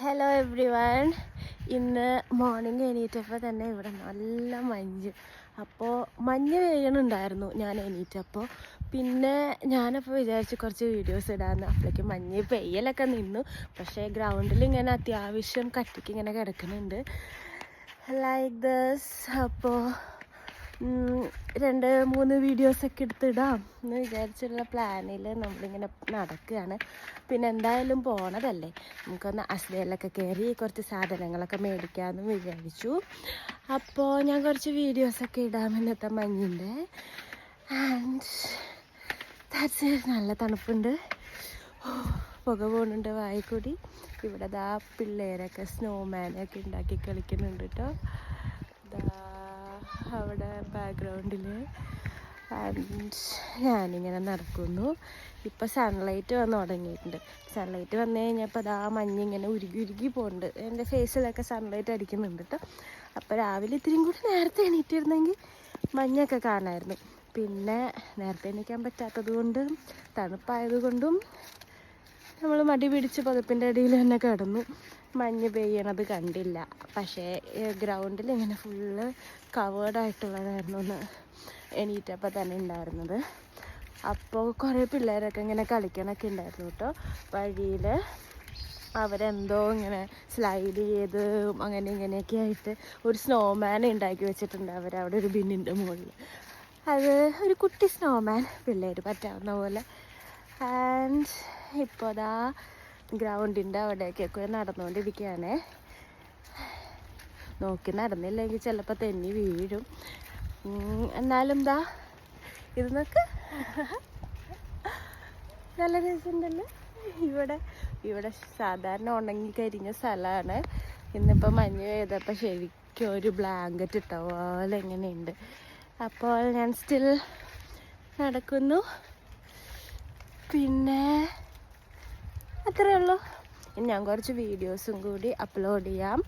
Hello everyone ഇന്ന് morning എണീറ്റപ്പോൾ തന്നെ ഇവിടെ നല്ല മഞ്ഞ്. അപ്പോൾ മഞ്ഞ് പെയ്യണുണ്ടായിരുന്നു ഞാൻ എണീറ്റപ്പോൾ പിന്നെ ഞാനപ്പോൾ വിചാരിച്ച് കുറച്ച് വീഡിയോസ് ഇടാമെന്ന് അപ്പോഴേക്ക് മഞ്ഞ് പെയ്യലൊക്കെ നിന്നു. പക്ഷേ ഗ്രൗണ്ടിൽ ഇങ്ങനെ അത്യാവശ്യം കട്ടിക്ക് ഇങ്ങനെ കിടക്കുന്നുണ്ട് ലൈക്ക് ദസ് അപ്പോൾ രണ്ട് മൂന്ന് വീഡിയോസൊക്കെ എടുത്തിടാം എന്ന് വിചാരിച്ചുള്ള പ്ലാനിൽ നമ്മളിങ്ങനെ നടക്കുകയാണ്. പിന്നെ എന്തായാലും പോണതല്ലേ. നമുക്കൊന്ന് അസ്ലയിലൊക്കെ കയറി കുറച്ച് സാധനങ്ങളൊക്കെ മേടിക്കാമെന്ന് വിചാരിച്ചു. അപ്പോൾ ഞാൻ കുറച്ച് വീഡിയോസൊക്കെ ഇടാം ഇന്നത്തെ മഞ്ഞിന്റെ ആൻഡ് ദാറ്റ്സ് നല്ല തണുപ്പുണ്ട്. പുക പോകുന്നുണ്ട് വായിക്കൂടി. ഇവിടെ ദാ പിള്ളേരൊക്കെ സ്നോമാനൊക്കെ ഉണ്ടാക്കി കളിക്കുന്നുണ്ട് കേട്ടോ അവിടെ ബാക്ക്ഗ്രൗണ്ടിൽ ആൻഡ് ഞാനിങ്ങനെ നടക്കുന്നു. ഇപ്പം സൺലൈറ്റ് വന്ന് തുടങ്ങിയിട്ടുണ്ട്. സൺലൈറ്റ് വന്നു കഴിഞ്ഞപ്പോൾ അതാ മഞ്ഞിങ്ങനെ ഉരുകി ഉരുകി പോകുന്നുണ്ട് എന്റെ ഫേസിലൊക്കെ സൺലൈറ്റ് അടിക്കുന്നുണ്ട് കേട്ടോ അപ്പോൾ രാവിലെ ഇത്തിരിയും കൂടി നേരത്തെ എണീറ്റിരുന്നെങ്കിൽ മഞ്ഞൊക്കെ കാണാമായിരുന്നു പിന്നെ നേരത്തെ എണീക്കാൻ പറ്റാത്തത് കൊണ്ടും തണുപ്പായത് കൊണ്ടും നമ്മൾ മടി പിടിച്ച് പതിപ്പിന്റെ അടിയിൽ തന്നെ കിടന്നു. മഞ്ഞ് പെയ്യണത് കണ്ടില്ല. പക്ഷേ ഗ്രൗണ്ടിൽ ഇങ്ങനെ ഫുള്ള് കവേർഡായിട്ടുള്ളതായിരുന്നു ഒന്ന് എണീറ്റപ്പോൾ തന്നെ ഉണ്ടായിരുന്നത്. അപ്പോൾ കുറേ പിള്ളേരൊക്കെ ഇങ്ങനെ കളിക്കണൊക്കെ ഉണ്ടായിരുന്നു കേട്ടോ. വഴിയിൽ അവരെന്തോ ഇങ്ങനെ സ്ലൈഡ് ചെയ്ത് അങ്ങനെ ഇങ്ങനെയൊക്കെ ആയിട്ട് ഒരു സ്നോമാൻ ഉണ്ടാക്കി വെച്ചിട്ടുണ്ട് അവർ അവിടെ ഒരു ബിന്നിന്റെ മുകളിൽ അത് ഒരു കുട്ടി സ്നോമാൻ പിള്ളേർ പറ്റാവുന്ന പോലെ. ആൻഡ് ഇപ്പോൾ അതാ ഗ്രൗണ്ടിന്റെ അവിടേക്കൊക്കെ നടന്നുകൊണ്ടിരിക്കുകയാണ്. നോക്കി നടന്നില്ലെങ്കിൽ ചിലപ്പോൾ തെന്നി വീഴും. എന്നാലും ദാ ഇത് നോക്ക്. നല്ല രസമുണ്ടല്ലോ. ഇവിടെ ഇവിടെ സാധാരണ ഉണങ്ങി കരിഞ്ഞ സ്ഥലമാണ്. ഇന്നിപ്പോൾ മഞ്ഞ് പെയ്തപ്പോൾ ശരിക്കും ഒരു ബ്ലാങ്കറ്റ് ഇട്ട പോലെ എങ്ങനെയുണ്ട് അപ്പോൾ ഞാൻ സ്റ്റിൽ നടക്കുന്നു. പിന്നെ അത്രേ ഉള്ളൂ. ഇനി ഞാൻ കുറച്ച് വീഡിയോസും കൂടി അപ്ലോഡ് ചെയ്യാം.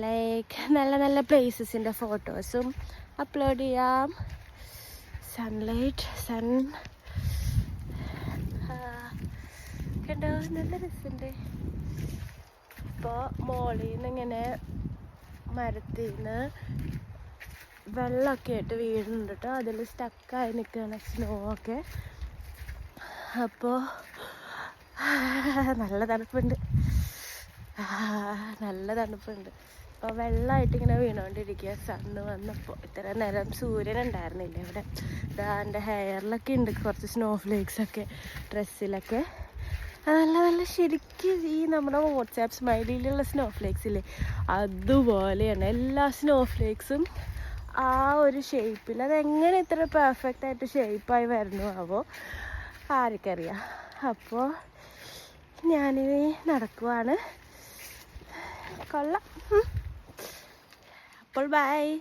ലൈക്ക് നല്ല നല്ല പ്ലേസസിന്റെ ഫോട്ടോസും അപ്ലോഡ് ചെയ്യാം. സൺലൈറ്റ് സൺ കണ്ടോ? നല്ല രസമുണ്ട് ഇപ്പോൾ മോളിൽ നിന്ന് ഇങ്ങനെ മരത്തിൽ നിന്ന് വെള്ളമൊക്കെ ആയിട്ട് വീഴുന്നുണ്ട് കേട്ടോ അതിൽ സ്റ്റക്കായി നിൽക്കുകയാണ് സ്നോ ഒക്കെ. അപ്പോൾ നല്ല തണുപ്പുണ്ട്. നല്ല തണുപ്പുണ്ട്. അപ്പോൾ വെള്ളമായിട്ട് ഇങ്ങനെ വീണുകൊണ്ടിരിക്കുക സണ്ണ് വന്നപ്പോൾ ഇത്ര നേരം സൂര്യൻ ഉണ്ടായിരുന്നില്ല ഇവിടെ. ഇതാ എന്റെ ഹെയറിലൊക്കെ ഉണ്ട്. കുറച്ച് സ്നോ ഫ്ലേക്സ് ഒക്കെ ഡ്രസ്സിലൊക്കെ നല്ല നല്ല ശരിക്കും ഈ നമ്മുടെ വാട്സാപ്പ് സ്മൈലിയിലുള്ള സ്നോ ഫ്ലേക്സ് ഇല്ലേ? അതുപോലെയാണ് എല്ലാ സ്നോ ഫ്ലേക്സും ആ ഒരു ഷേപ്പിൽ അതെങ്ങനെ ഇത്ര പെർഫെക്റ്റ് ആയിട്ട് ഷേപ്പായി വരുന്നു ആവോ? ആർക്കറിയാം. അപ്പോൾ ഞാനിനി നടക്കുവാണ്. കൊള്ളാം. അപ്പോൾ ബൈ